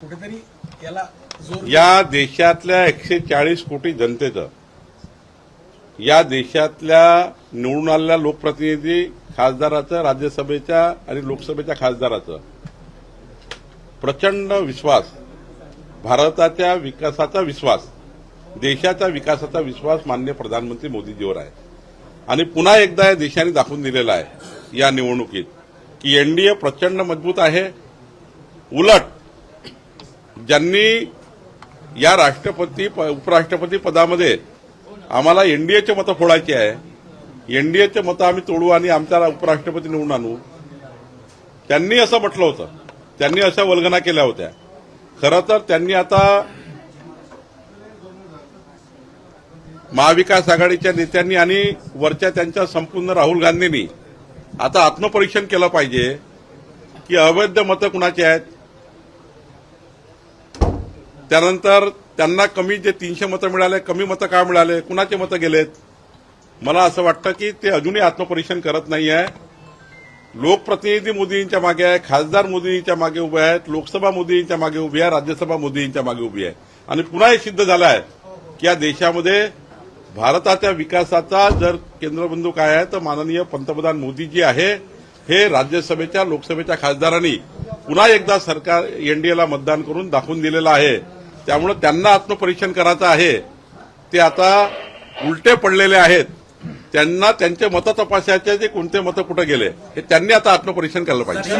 कुठेतरी याला जोर या देशातल्या एकशे चाळीस कोटी जनतेचं या देशातल्या निवडून आलेल्या लोकप्रतिनिधी खासदाराचं राज्यसभेच्या आणि लोकसभेच्या खासदाराचं प्रचंड विश्वास भारताच्या विकासाचा विश्वास देशाच्या विकासाचा विश्वास मान्य प्रधानमंत्री मोदीजीवर आहे. आणि पुन्हा एकदा या देशाने दाखवून दिलेला आहे या निवडणुकीत की एनडीए प्रचंड मजबूत आहे. उलट ज्यांनी या राष्ट्रपती प- उपराष्ट्रपती पदामध्ये आम्हाला एनडीएचे मतं फोडायची आहे. एनडीएचे मतं आम्ही तोडू आणि आमच्या उपराष्ट्रपती निवडून आणू. त्यांनी असं म्हटलं होतं. त्यांनी अशा वल्गना केल्या होत्या. खरं तर त्यांनी आता महाविकास आघाडीच्या नेत्यांनी आणि वरच्या त्यांच्या संपूर्ण राहुल गांधींनी आता आत्मपरीक्षण केलं पाहिजे की अवैध मतं कुणाची आहेत? त्यानंतर त्यांना कमी जे तीनशे मतं मिळाले कमी मतं का मिळाले कुणाचे मतं गेलेत? मला असं वाटतं की ते अजूनही आत्मपरीक्षण करत नाही आहे लोकप्रतिनिधी मोदींच्या मागे आहे खासदार मोदींच्या मागे उभे आहेत लोकसभा मोदींच्या मागे उभी आहे राज्यसभा मोदींच्या मागे उभी आहे. आणि पुन्हा हे सिद्ध झालं आहे की या देशामध्ये भारताच्या विकासाचा जर केंद्रबिंदू काय आहे तर माननीय पंतप्रधान मोदीजी आहे. हे राज्यसभेच्या लोकसभेच्या खासदारांनी पुन्हा एकदा सरकार एनडीएला मतदान करून दाखवून दिलेलं आहे. त्यामुळे त्यांना आत्मपरीक्षण करायचं आहे. ते आता उलटे पडलेले आहेत. त्यांना त्यांचे मतं तपासायचे जे कोणते मतं कुठं गेले हे त्यांनी आता आत्मपरीक्षण केलं पाहिजे.